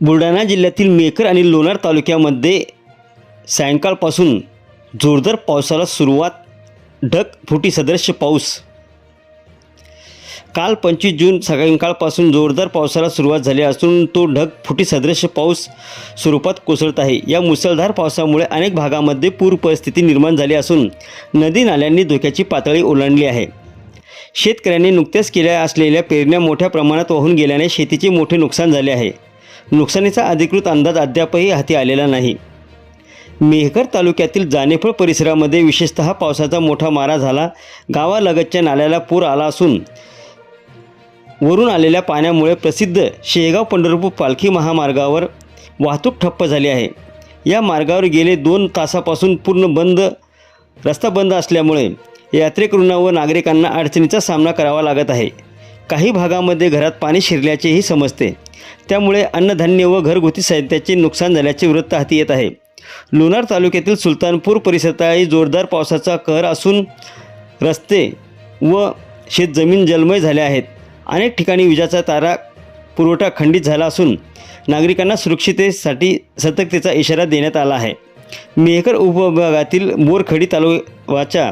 बुलढाणा जिल्ह्यातील मेकर आणि लोणार तालुक्यामध्ये सायंकाळपासून जोरदार पावसाला सुरुवात ढगफुटी सदृश्य पाऊस. काल पंचवीस जून सायंकाळपासून जोरदार पावसाला सुरुवात झाली असून तो ढग फुटी सदृश्य पाऊस स्वरूपात कोसळत आहे. या मुसळधार पावसामुळे अनेक भागामध्ये पूर परिस्थिती निर्माण झाली असून नदी नाल्यांनी धोक्याची पातळी ओलांडली आहे. शेतकऱ्यांनी नुकत्याच केल्या असलेल्या पेरण्या मोठ्या प्रमाणात वाहून गेल्याने शेतीचे मोठे नुकसान झाले आहे. नुकसानीचा अधिकृत अंदाज अद्यापही हाती आलेला नाही. मेहकर तालुक्यातील जानेफळ परिसरामध्ये विशेषतः पावसाचा मोठा मारा झाला. गावालगतच्या नाल्याला पूर आला असून वरून आलेल्या पाण्यामुळे प्रसिद्ध शेगाव पंढरपूर पालखी महामार्गावर वाहतूक ठप्प झाली आहे. या मार्गावर गेले दोन तासापासून पूर्ण बंद रस्ता बंद असल्यामुळे यात्रेकरूंना व नागरिकांना अडचणीचा सामना करावा लागत आहे. काही भागामध्ये घरात पाणी शिरल्याचेही समजते. त्यामुळे अन्नधान्य व घरगुती साहित्याचे नुकसान झाल्याचे वृत्त हाती येत आहे. लोणार तालुक्यातील सुलतानपूर परिसरातही जोरदार पावसाचा कहर असून रस्ते व शेतजमीन जलमय झाल्या आहेत. अनेक ठिकाणी विजाचा तारा पुरवठा खंडित झाला असून नागरिकांना सुरक्षितेसाठी सतर्कतेचा इशारा देण्यात आला आहे. मेहकर उपविभागातील बोरखडी तालुवाच्या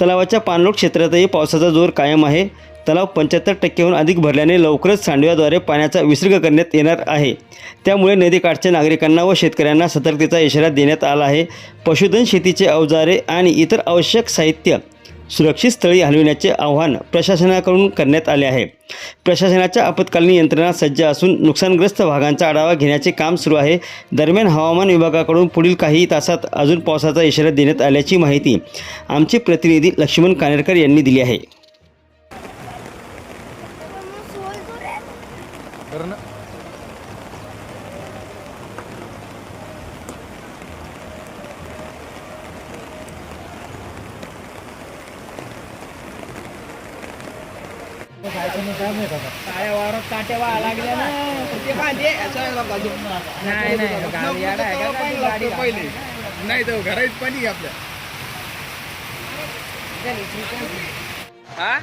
तलावाच्या पाणलोट क्षेत्रातही पावसाचा जोर कायम आहे. तलाव पंच्याहत्तर टक्क्याहून अधिक भरल्याने लवकरच सांडव्याद्वारे पाण्याचा विसर्ग करण्यात येणार आहे. त्यामुळे नदीकाठच्या नागरिकांना व शेतकऱ्यांना सतर्कतेचा इशारा देण्यात आला आहे. पशुधन शेतीचे अवजारे आणि इतर आवश्यक साहित्य सुरक्षित स्थळी हलविण्याचे आव्हान प्रशासनाकडून करण्यात आले आहे. प्रशासनाच्या आपत्कालीन यंत्रणा सज्ज असून नुकसानग्रस्त भागांचा आढावा घेण्याचे काम सुरू आहे. दरम्यान हवामान विभागाकडून पुढील काही तासात अजून पावसाचा इशारा देण्यात आल्याची माहिती आमचे प्रतिनिधी लक्ष्मण कानेरकर यांनी दिली आहे. कारण काळ्या वावरात काट्या व्हायला लागल्या ना ते कांदे नाही नाही गाडी याड आहे का? काय गाडी पहिले नाही तर घरात पाणी आपल्या. हा?